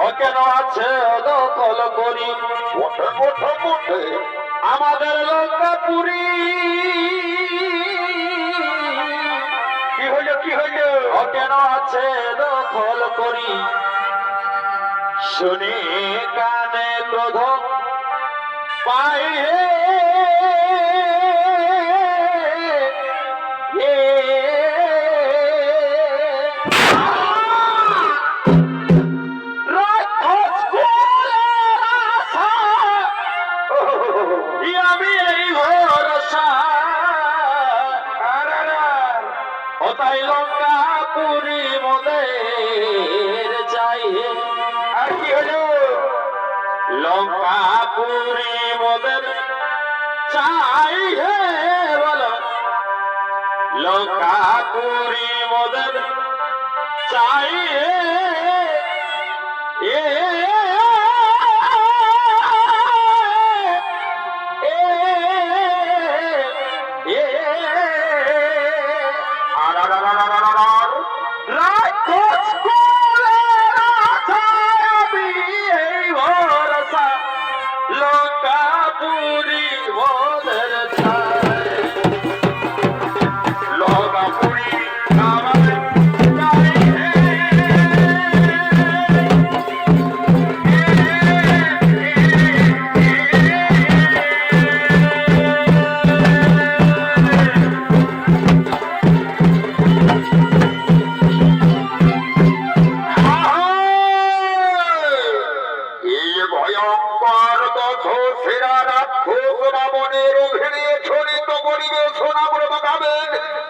ও কেন আছে দখল করি। ওঠে ওঠে ওঠে আমাদের লঙ্কাপুরি কি হইল কি হইল? ও কেন আছে, দখল করি। শুনি কানে ক্রোধ পাই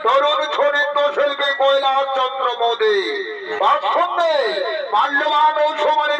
তরুণ ছড়িত শিল্পী কৈলাস চন্দ্র মোদী। বাস্তবে মাল্যবান ও সমানের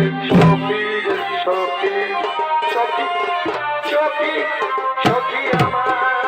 সখী সখী সখী আমার।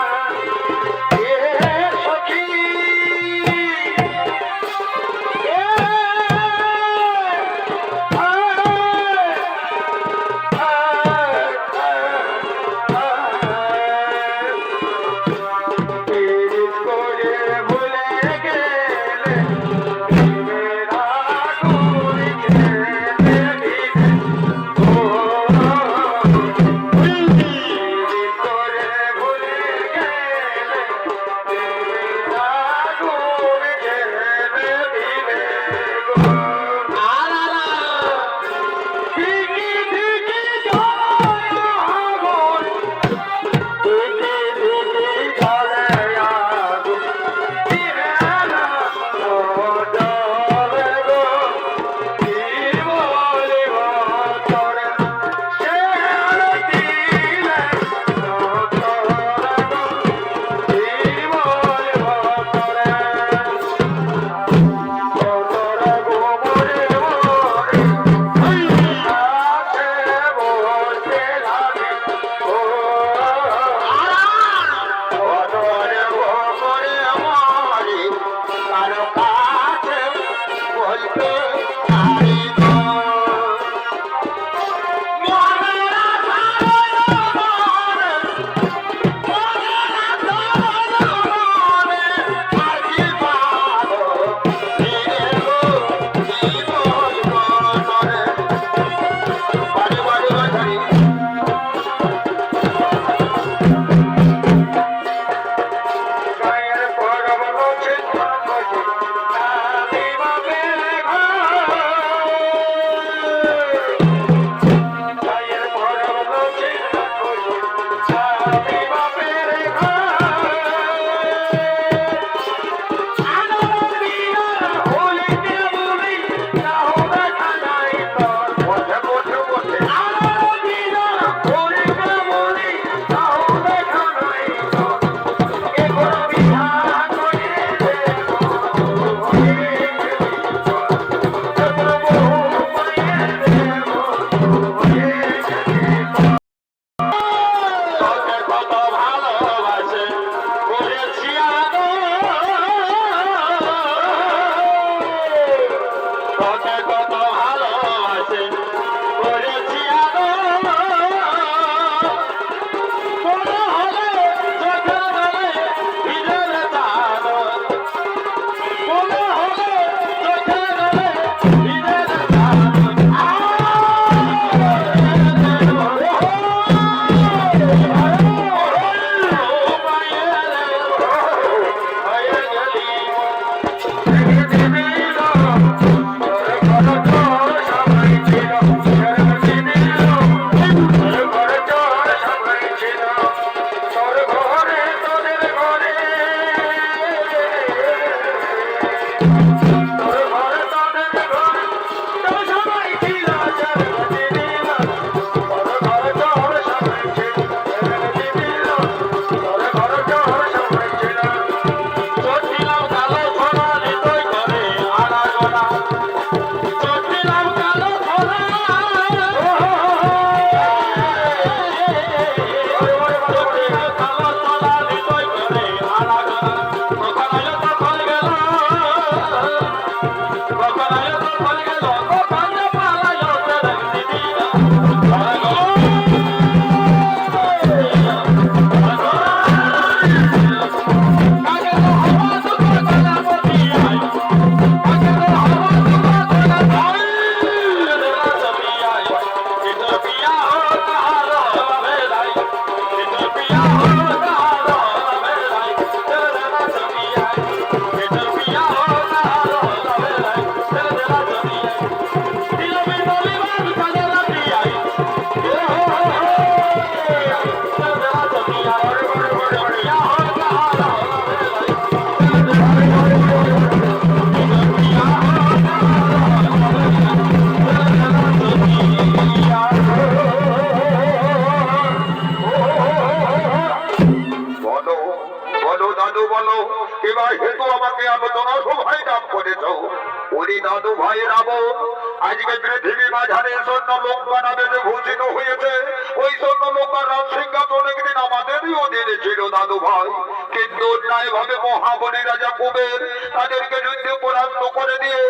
কিন্তু অন্যায় ভাবে মহাবলী রাজা কুবের। তাদেরকে যুদ্ধে পরাস্ত করে দিয়ে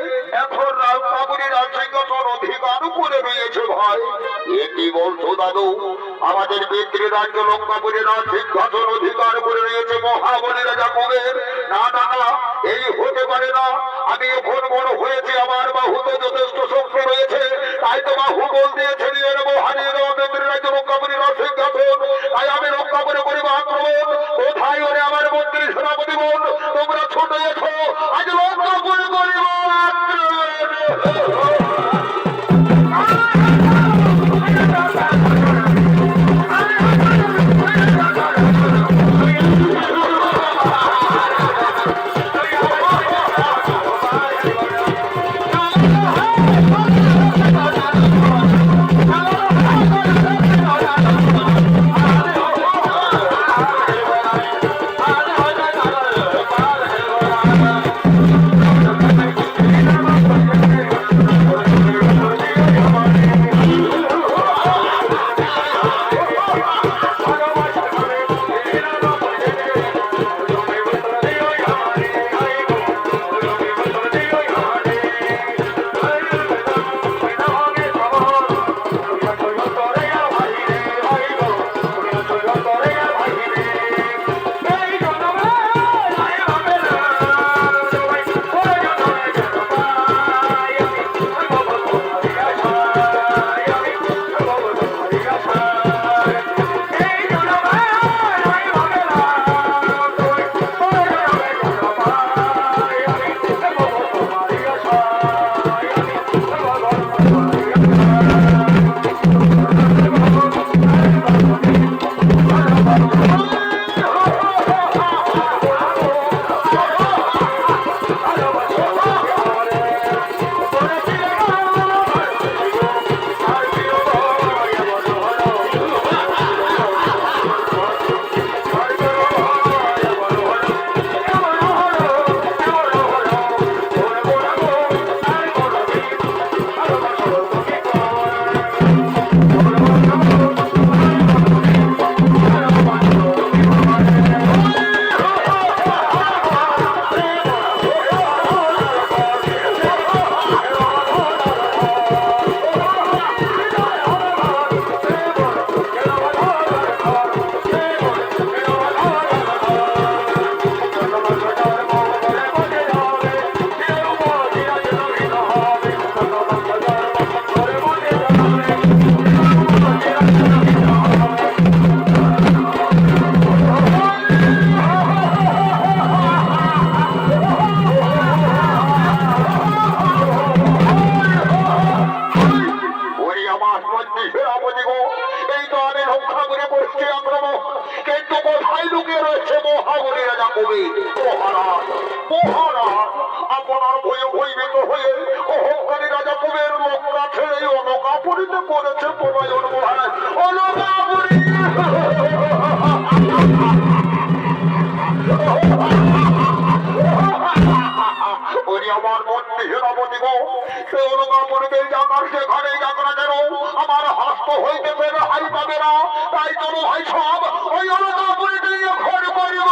এখন রাজ বাবুরি সিংহাসন অধিকার করে রয়েছে ভাই। এ কি বলছো দাদু? আমাদের পিতৃ রাজ্য লঙ্কাপুরে রাজ সিংহাসন অধিকার করে রয়েছে মহাবলী রাজা কুবের। না না না, এই হতে পারে না। আমি এখন বড় হয়েছি, আমার বাহুতে যথেষ্ট শক্তি রয়েছে। তাই তো বাহু বল দিয়েছে নিয়ে নেব হারিয়ে দেবো পিতৃ রাজ্য লঙ্কাপুরি রাজ সিংহাসন তাই আমি লঙ্কাপুরে করিব আক্রমণ আপনার বয়ে ভয়ভীত হয়ে অহংকারী রাজা পুবের মক্কা ছেড়ে অনকাপুরীতে করেছে প্রণয়ন আমার মন সেখানে হইতে পেরে হাই পাবে না। তাই চলো ভাই সব, ওই অনুগমনকে খড় করিব